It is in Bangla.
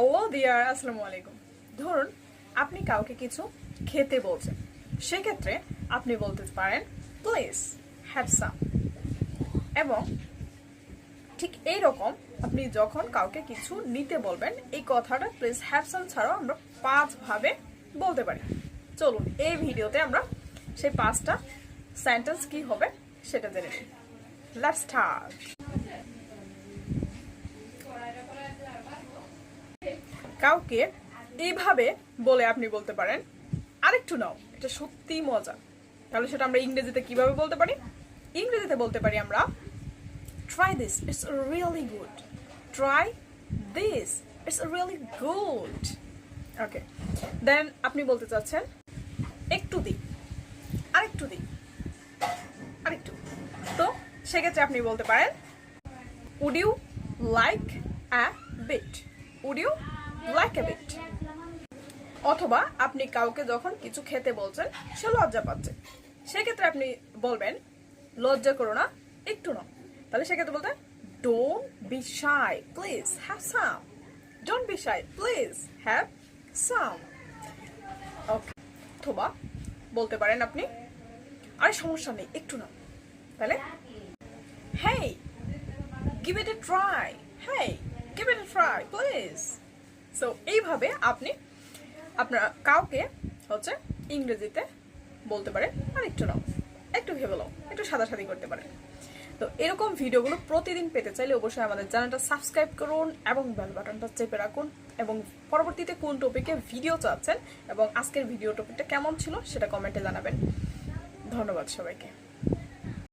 হ্যালো দিয়ার আসসালামু আলাইকুম ধরুন, আপনি কাউকে কিছু খেতে বলছেন। সেক্ষেত্রে আপনি বলতে পারেন প্লিজ হ্যাভ সাম এবং ঠিক এই রকম আপনি যখন কাউকে কিছু নিতে বলবেন, এই কথাটা প্লিজ হ্যাভ সাম ছাড়াও আমরা পাঁচ ভাবে বলতে পারি। চলুন, এই ভিডিওতে আমরা সেই পাঁচটা সেন্টেন্স কি হবে সেটা জেনে নিই। লেটস কাউকে এইভাবে বলে আপনি বলতে পারেন। আরেকটু নাও, এটা সত্যি মজা। তাহলে সেটা আমরা ইংরেজিতে কীভাবে বলতে পারি? ইংরেজিতে বলতে পারি আমরা try this it's really good try this it's really good okay then আপনি বলতে চাচ্ছেন, একটু দিই আরেকটু দিই আরেকটু। তো সেক্ষেত্রে আপনি বলতে পারেন would you like a bit would you like a bit অথবা আপনি কাউকে যখন কিছু খেতে বলছেন, সে লজ্জা পাচ্ছে। সেক্ষেত্রে আপনি বলবেন, লজ্জা করো না, একটু না তাহলে সেক্ষেত্রে বলতে don't be shy please have some don't be shy please have some okay অথবা বলতে পারেন আপনি, আরে সমস্যা নেই, একটু না তাহলে hey give it a try hey give it a try please so এইভাবে আপনি আপনার কাউকে হচ্ছে ইংরেজিতে বলতে পারে আর একটু নাও একটু ভেবে নাও, একটু সাদাসাদি করতে পারে তো এরকম ভিডিওগুলো প্রতিদিন পেতে চাইলে অবশ্যই আমাদের চ্যানেলটা সাবস্ক্রাইব করুন এবং বেল বাটনটা চেপে রাখুন এবং পরবর্তীতে কোন টপিকে ভিডিও চাচ্ছেন এবং আজকের ভিডিও টপিকটা কেমন ছিল সেটা কমেন্টে জানাবেন। ধন্যবাদ সবাইকে।